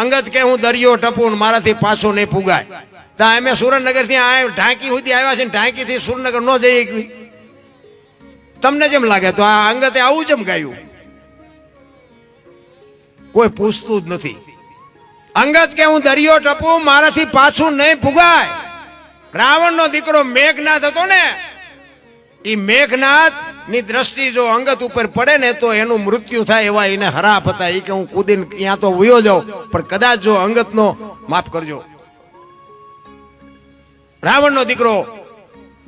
અંગત કે હું દરિયો ટપું મારાથી પાછું નહીં પુગાય. તા અમે સુરેન્દ્રનગરથી આ ઢાંકી સુધી આવ્યા છે ને ઢાંકી થી સુરેન્દ્રનગર ન જઈ તમને જેમ લાગે તો આ અંગતે આવું જેમ ગાયું? કોઈ પૂછતું જ નથી. અંગત કે હું દરિયો ટપું, મારાથી પાછું નહીં પુગાય. રાવણનો દીકરો મેઘનાથ હતો ને એ મેઘનાથ ની દ્રષ્ટિ જો અંગત ઉપર પડે ને તો એનું મૃત્યુ થાય એવા એને હરાપ હતા. એ કે હું કૂદીને ત્યાં તો વયો જાઉં. પણ કદાચ જો અંગતનો, માફ કરજો. રાવણનો દીકરો,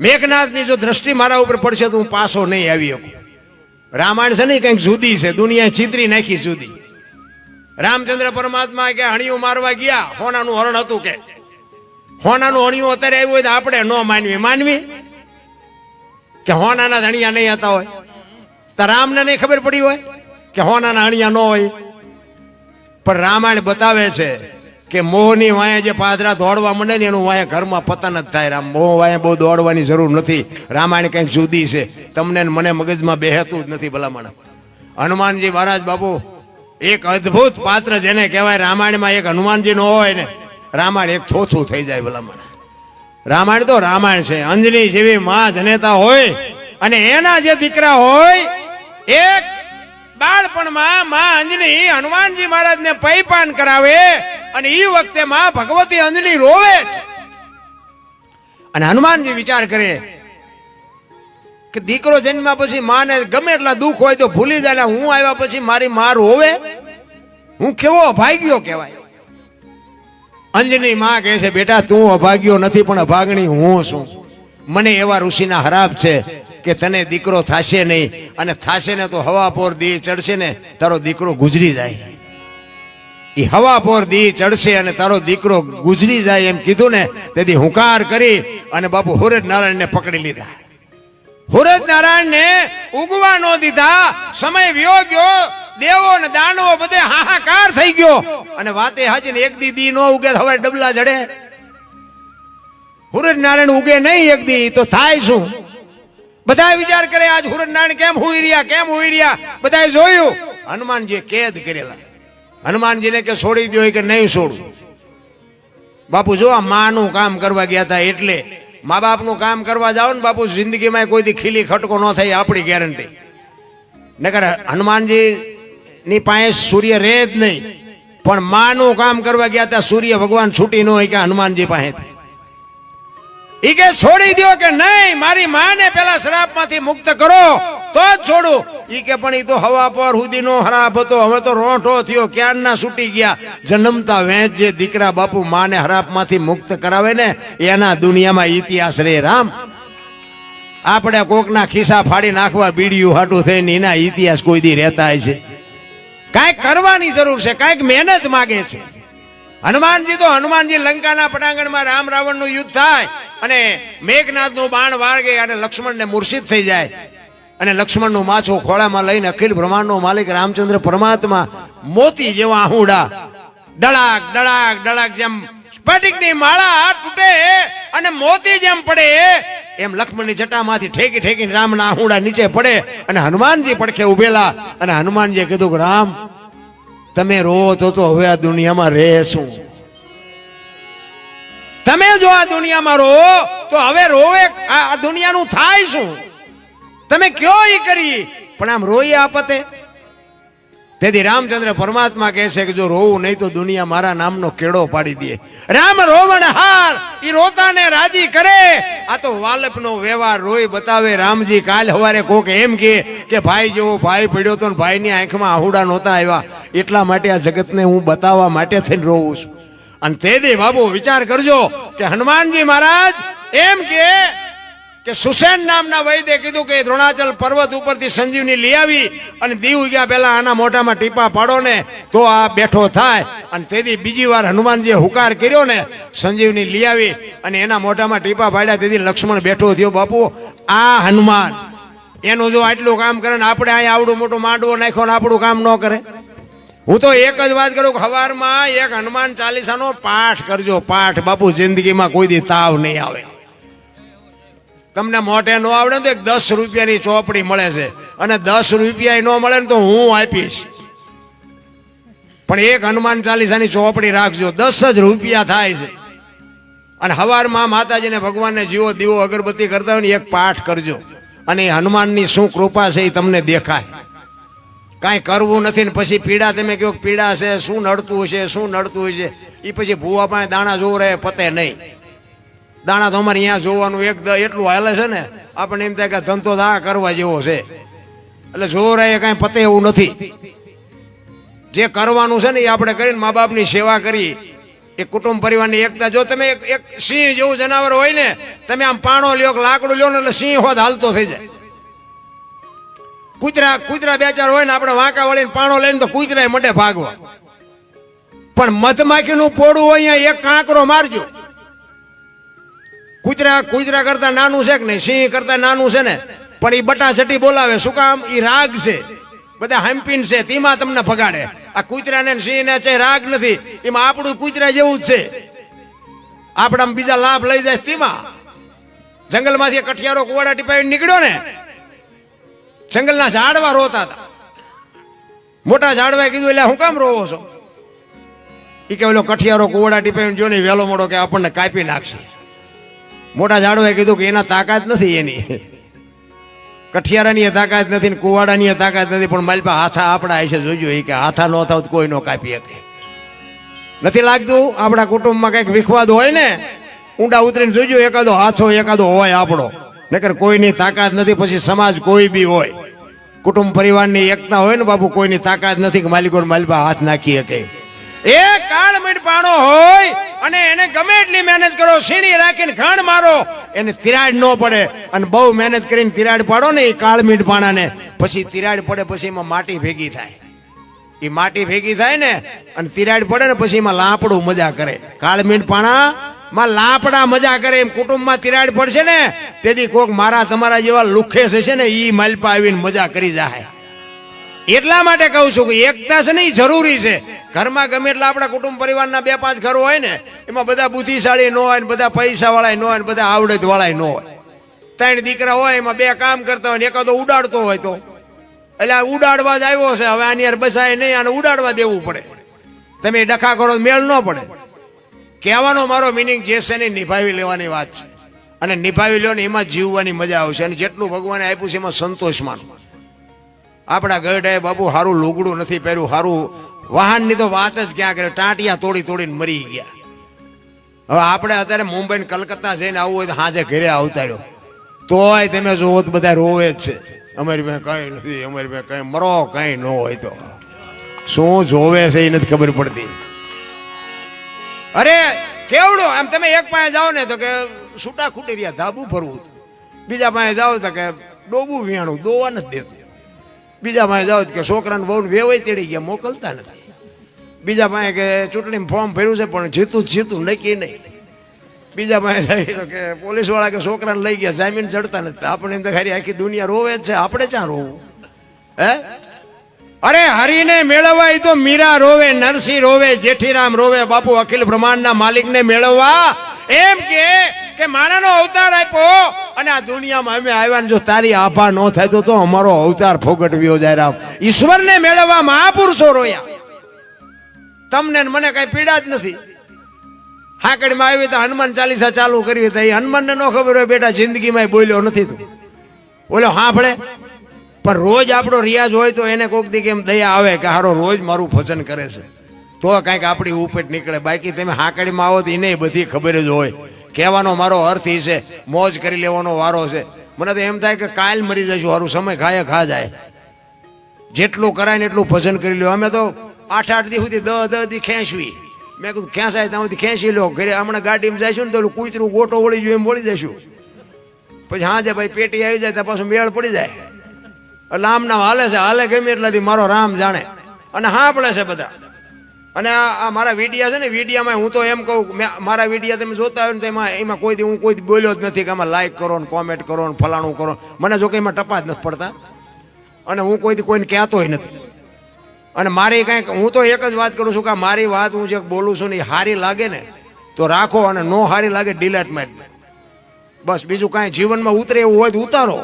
મેઘનાથની જો દ્રષ્ટિ મારા ઉપર પડશે તો હું પાછો નહીં આવી શકું. રામાયણ છે ને, કંઈક જુદી છે. દુનિયાએ ચિતરી નાખી જુદી. રામચંદ્ર પરમાત્મા કે હણિયું મારવા ગયા. હોનાનું હરણ હતું કે. હોનાનું હણિયું અત્યારે આવ્યું હોય તો આપણે ન માનવી. માનવી? કે હોનાના ધણિયા નહીં હતા હોય? તો રામને નહીં ખબર પડી હોય કે હોનાના અણિયા ન હોય? પણ રામાયણ બતાવે છે કે મોહની વાંહે જે પાદરા દોડવા માંડે ને એનું વાંહે ઘરમાં પતન જ થાય. રામ, મોહ વાંહે બહુ દોડવાની જરૂર નથી. રામાયણ કંઈક જુદી છે. તમને મને મગજમાં બેહતું જ નથી ભલામણ. હનુમાનજી મહારાજ બાપુ, એક અદ્ભુત પાત્ર જેને કહેવાય રામાયણમાં એક હનુમાનજી નો હોય ને, રામાયણ એક થોથું થઈ જાય ભલામણ. રામાયણ તો રામાયણ છે. અંજની જેવી માં જનેતા હોય અને એના જે દીકરા હોય, એક બાળપણમાં માં અંજની હનુમાનજી મહારાજને પૈપાન કરાવે અને એ વખતે માં ભગવતી અંજની રોવે છે અને હનુમાનજી વિચાર કરે કે દીકરો જન્મ્યા પછી માને ગમે એટલા દુઃખ હોય તો ભૂલી જાય હું આવ્યા પછી મારી માં રોવે? હું કેવો ભાગ્યો કહેવાય? અંજની માં કહે છે, બેટા, તું અભાગ્યો નથી, પણ અભાગણી હું છું. મને એવા ઋષિના હરાપ છે કે તને દીકરો થાશે નહીં, અને થાશે ને તો હવા પોર દી ચડશે ને, તારો દીકરો ગુજરી જાય. એ હવા પોર દી ચડશે અને તારો દીકરો ગુજરી જાય એમ કીધું ને, તેથી હુંકાર કરી અને બાપુ હુરજ નારાયણને પકડી લીધા. હુરજ નારાયણને ઉગવા ન દીધા, સમય વ્યો ગયો દેવો ને દાનવો બધે હાહાકાર થઈ ગયો. અને વાતે હાજી ને એક દી દી નો ઉગે હવે ડબલા જડે. હુરજ નારાયણ ઉગે નહીં એક દી, તો થાય શું? બધા વિચાર કરે, આજ હુરજ નારાયણ કેમ હુઈ રહ્યા, કેમ હુઈ રહ્યા? બધાએ જોયું. હનુમાનજી કેદ કરેલા. હનુમાનજીને કે છોડી દો કે નહીં છોડું. બાપુ, જો આ માનું કામ કરવા ગયા હતા એટલે. મા બાપનું કામ કરવા જાઓ ને બાપુ, જિંદગીમાં કોઈ દી ખીલી ખટકો ન થાય આપણી ગેરંટી. નકર હનુમાનજી ની પાસે સૂર્ય રહે જ નહીં. પણ માનું કામ કરવા ગયા ત્યાં સૂર્ય ભગવાન છૂટી ન હોય કે હનુમાનજી પાસે ઈ કે છોડી દો કે નહીં, મારી માને પેલા શ્રાપમાંથી મુક્ત કરો, તો જ છોડું. ઈ કે પણ ઈ તો હવા પર સુધીનો હરાપ હતો, હવે તો રોંઠો થયો, ક્યારના છૂટી ગયા? જન્મતા વેચ જે દીકરા બાપુ માને હરાપમાંથી મુક્ત કરાવે ને, એના દુનિયામાં ઇતિહાસ રે રામ. આપણે કોકના ખિસ્સા ફાડી નાખવા બીડીયું હાટું થઈને એના ઇતિહાસ કોઈ દી રહેતા છે કાંઈક કરવાની જરૂર છે, કાંઈક મહેનત માગે છે. હનુમાનજી તો હનુમાનજી લંકાના પટાંગણમાં રામ રાવણનું યુદ્ધ થાય અને મેઘનાથનું બાણ વાળગે અને લક્ષ્મણને મૂર્છિત થઈ જાય. અને લક્ષ્મણનું માછું ખોળામાં લઈને અખિલ બ્રહ્માંડનો માલિક રામચંદ્ર પરમાત્મા મોતી જેવા આહુડા. ડળાક ડળાક ડળાક જેમ સ્ફટિકની માળા તૂટે અને મોતી જેમ પડે એમ લક્ષ્મણની જટામાંથી ઠેકી ઠેકીને રામના આહુડા નીચે પડે અને હનુમાનજી પડખે ઉભેલા અને હનુમાનજીએ કીધું કે, રામ, તમે રોવો તો તો હવે આ દુનિયામાં રહેશું. તમે જો આ દુનિયામાં રો તો હવે રોવે, આ દુનિયાનું થાય શું? તમે કયો ઈ કરી? પણ આમ રોઈ આપતે? તેથી રામચંદ્ર પરમાત્મા કહે છે કે જો રોવું નહીં તો દુનિયા મારા નામનો કેળો પાડી દે. રામ રોવણ હાર એ રોતાને રાજી કરે. આ તો વાલપનો વ્યવહાર રોઈ બતાવે રામજી, કાલ હવારે કોક એમ કે કે ભાઈ જેવો ભાઈ પડ્યો તો ભાઈની આંખમાં આહુડા નહોતા આવ્યા. એટલા માટે આ જગતને હું બતાવવા માટે થઈને રોવું છું. અને તેથી બાબુ વિચાર કરજો કે હનુમાનજી મહારાજ એમ કે કે સુસેન નામના વૈદ્ય કીધું કે દ્રોણાચલ પર્વત ઉપરથી સંજીવની લઈ આવી અને દીવ ગયા પહેલા આના મોઢામાં ટીપા પાડો ને તો આ બેઠો થાય. અને તેથી બીજી વાર હનુમાનજીએ હુકાર કર્યો ને સંજીવની લઈ આવી અને એના મોઢામાં ટીપા પાડ્યા. તેથી લક્ષ્મણ બેઠો થયો, બાપુ, આ હનુમાન, એનું જો આટલું કામ કરે ને આપણે અહીંયા આવડું મોટું માંડવો નાખ્યો ને આપણું કામ ન કરે. હું તો એક જ વાત કરું સવારમાં એક હનુમાન ચાલીસાનો પાઠ કરજો. પાઠ, બાપુ, જિંદગીમાં કોઈ દી તાવ નહીં આવે. તમને મોઢે ન આવડે તો એક દસ રૂપિયાની ચોપડી મળે છે. અને દસ રૂપિયા ન મળે ને તો હું આપીશ. પણ એક હનુમાન ચાલીસાની ચોપડી રાખજો. દસ જ રૂપિયા થાય છે. અને હવારમાં માતાજીને ભગવાનને જીવો દીવો અગરબત્તી કરતા હોય ને એક પાઠ કરજો. અને હનુમાનની શું કૃપા છે એ તમને દેખાય. કાંઈ કરવું નથી ને પછી પીડા તમે કહો પીડા છે, શું નડતું છે શું નડતું છે એ પછી ભૂવા પાસે દાણા જોવું રહે પતે નહીં. દાણા તો અમારે અહીંયા જોવાનું એક એટલું હાલે છે ને, આપણને એમ થાય કે ધંધો આ કરવા જેવો છે. એટલે જોર રહે કાંઈ પતે એવું નથી. જે કરવાનું છે ને એ આપણે કરીને મા બાપની સેવા કરી. એ કુટુંબ પરિવારની એકતા. જો તમે એક એક સિંહ જેવું જનાવર હોય ને, તમે આમ પાણો લ્યો લાકડું લ્યો ને એટલે સિંહ હોત હાલતો થઈ જાય. કૂતરા કૂતરા બે ચાર હોય ને આપણે વાંકા વળીને પાણો લઈને તો કૂતરા મટે ભાગવા. પણ મધમાખીનું પોડું હોય અહીંયા એક કાંકરો મારજો. કૂતરા કૂતરા કરતા નાનું છે કે નહીં? સિંહ કરતા નાનું છે ને? પણ એ બટા છટી બોલાવે. શું કામ? એ રાગ છે. બધા હમ્પીન છે. તેમાં તમને ભગાડે આ કૂતરાને સિંહને છે રાગ નથી. એમાં આપણું કૂતરા જેવું જ છે. આપણા બીજા લાભ લઈ જાય તેમાં. જંગલમાંથી કઠિયારો કુવાડા ટીપાવી નીકળ્યો ને? જંગલના ઝાડવા રોતા હતા. મોટા ઝાડવાએ કીધું, એટલે હું કામ રોવો છો? એ કે, ઓલો કઠિયારો કુવાડા ટીપાવીને જો ને વહેલો મોડો કે આપણને કાપી નાખશે. મોટા ઝાડુએ કીધું કે એના તાકાત નથી એની. કઠિયારાની તાકાત નથી કુવાડાની તાકાત નથી, પણ મારી પાસે હાથા આપણા હશે જોજો એ કે હાથા ન થાવ કોઈ નો કાપી શકે. નથી લાગતું? આપણા કુટુંબમાં કંઈક વિખવાદ હોય ને, ઊંડા ઉતરીને જોજો, એકાદો હાથો, એકાદો હોય આપણો. નકર કોઈની તાકાત નથી, પછી સમાજ કોઈ બી હોય. કુટુંબ પરિવારની એકતા હોય ને બાપુ, કોઈની તાકાત નથી કે માલિકો માલિકા હાથ નાખી શકે. એ કાળ મીઠ પાણો હોય એને ગમે એટલી મહેનત કરો, સીણી રાખીને ઘણ મારો, એને તિરાડ ન પડે. અને બહુ મહેનત કરીને તિરાડ પાડો ને એ કાળમીઠ પાણાને પછી તિરાડ પડે, પછી એમાં માટી ભેગી થાય. એ માટી ભેગી થાય ને, અને તિરાડ પડે ને પછી એમાં લાપડું મજા કરે. કાળમીઠ પાણા માં લાપડા મજા કરે, એમ કુટુંબમાં તિરાડ પડશે ને, તેથી કોક મારા તમારા જેવા લુખે છે ને એ માલપા આવીને મજા કરી જાય એટલા માટે કહું છું કે એકતા છે ને એ જરૂરી છે. ઘરમાં ગમે એટલા આપણા કુટુંબ પરિવારના બે પાંચ ઘરો હોય ને, એમાં બધા બુદ્ધિશાળી ન હોય ને, બધા પૈસા વાળા ન હોય ને, બધા આવડત વાળા ન હોય. ત્રણ દીકરા હોય, એમાં બે કામ કરતા હોય ને, એકાદો ઉડાડતો હોય તો. એટલે આ ઉડાડવા જ આવ્યો છે, હવે આની યાર બસાય નહીં, આને ઉડાડવા દેવું પડે. તમે ડખા કરો મેળ ન પડે. કહેવાનો મારો મિનિંગ જે છે ને નિભાવી લેવાની વાત છે. અને નિભાવી લો ને, એમાં જીવવાની મજા આવશે. અને જેટલું ભગવાને આપ્યું છે, એમાં સંતોષ માનો આપણા ગઢે બાબુ સારું લુગડું નથી પહેર્યું સારું વાહનની તો વાત જ ક્યાં કરે? ટાંટિયા તોડી તોડીને મરી ગયા. હવે આપણે અત્યારે મુંબઈ ને કલકત્તા જઈને આવવું હોય તો હાજે ઘરે આવતા રહ્યો. તોય તમે જોવો તો બધા રોવે જ છે. અમારી પાસે કઈ નથી, અમારી પાસે કઈ મરો કઈ ન હોય તો. શું જોવે છે એ નથી ખબર પડતી. અરે, કેવડો? આમ તમે એક પાસે જાઓ ને તો કે છૂટા ખૂટી રહ્યા, ધાબુ ફરવું બીજા પાસે જાઓ તો કે ડોબું વિયાણું દોવા નથી દેતું. બીજા પાસે જાઓ કે છોકરાને બહુ વેવાય તેડી ગયા, મોકલતા નથી બીજા પાસે કે ચૂંટણી ફોર્મ ભર્યું છે, પણ જીતું જીતું નક્કી નહીં. બીજા પાસે જાય તો કે પોલીસવાળા કે છોકરાને લઈ ગયા, જામીન ચડતા નથી આપણે એમ તો આખી દુનિયા રોવે છે, આપણે ક્યાં રોવું? હે? અરે હરીને મેળવવા તો મીરા રોવે, નરસિંહ રોવે, જેઠીરામ રોવે, બાપુ અખિલ બ્રહ્માંડના માલિકને મેળવવા. એમ કે કે માણાનો અવતાર આપ્યો. અને આ દુનિયામાં અમે આવ્યા જો તારી આભા ન થાય તો તો અમારો અવતાર ફોગટવ્યો જાય રામ. ઈશ્વરને મેળવવા મહાપુરુષો રોયા. તમને મને કઈ પીડા જ નથી. હાકડીમાં આવી તો હનુમાન ચાલીસા ચાલુ કરી તો એ હનુમાનને ન ખબર હોય બેટા જિંદગીમાં બોલ્યો નથી તું. બોલો, હાંભળે. પણ રોજ આપણો રિયાઝ હોય તો એને કોક દી કેમ દયા આવે કે હારો, રોજ મારું ભજન કરે છે. તો કાંઈક આપણી ઉપેટ નીકળે. બાકી તમે હાકડીમાં આવો તો એને બધી ખબર જ હોય. કહેવાનો મારો અર્થ એ છે, મોજ કરી લેવાનો વારો છે. મને તો એમ થાય કે કાલ મરી જશું સારું સમય ખાય ખા જાય. જેટલું કરાય ને એટલું ભજન કરી લ્યો. અમે તો આઠ આઠ દી સુધી દહ દહ દી ખેંચવી. મેં કીધું ખેંચાય ત્યાં સુધી ખેંચી લો ઘરે હમણાં ગાડીમાં જઈશું ને તો કૂતરું ગોટો વળી જોઈએ એમ વળી જશું પછી હા જે ભાઈ, પેટી આવી જાય તો પાછું મેળ પડી જાય. એટલે આમ ના હાલે છે, હાલે ગમે એટલાથી મારો રામ જાણે. અને હા પડે છે બધા. અને આ મારા વિડિયા છે ને, વિડિયામાં હું તો એમ કહું મારા વિડિયા તમે જોતા હોય ને તો એમાં એમાં કોઈ હું કોઈ બોલ્યો જ નથી કે આમાં લાઈક કરો ને કોમેન્ટ કરો ને ફલાણું કરો. મને જો કે એમાં ટપા જ નથી પડતા. અને હું કોઈ કોઈને કહેતોય નથી. અને મારી કાંઈક હું તો એક જ વાત કરું છું કે મારી વાત હું જે બોલું છું ને એ સારી લાગે ને, તો રાખો અને નો સારી લાગે ડિલેટ મારી બસ બીજું કાંઈ જીવનમાં ઉતરે એવું હોય તો ઉતારો.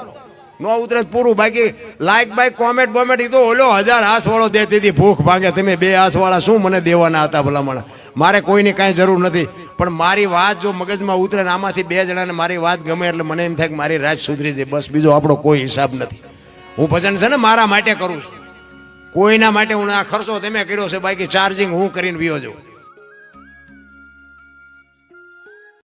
નો ઉતરે પૂરું. બાકી લાઈક બાઈક કોમેન્ટ બોમેન્ટ એ તો ઓલો હજાર હાથ વાળો દેતી હતી. ભૂખ ભાગે. તમે બે હાથ વાળા શું મને દેવાના હતા ભલામણ? મારે કોઈની કાંઈ જરૂર નથી. પણ મારી વાત જો મગજમાં ઉતરે ને આમાંથી બે જણાને મારી વાત ગમે એટલે મને એમ થાય કે મારી રાત સુધરી જાય બસ બીજો આપણો કોઈ હિસાબ નથી. હું ભજન છે ને મારા માટે કરું છું. કોઈના માટે હું આ ખર્ચો તમે કર્યો છે. બાકી ચાર્જિંગ હું કરીને વિયો છું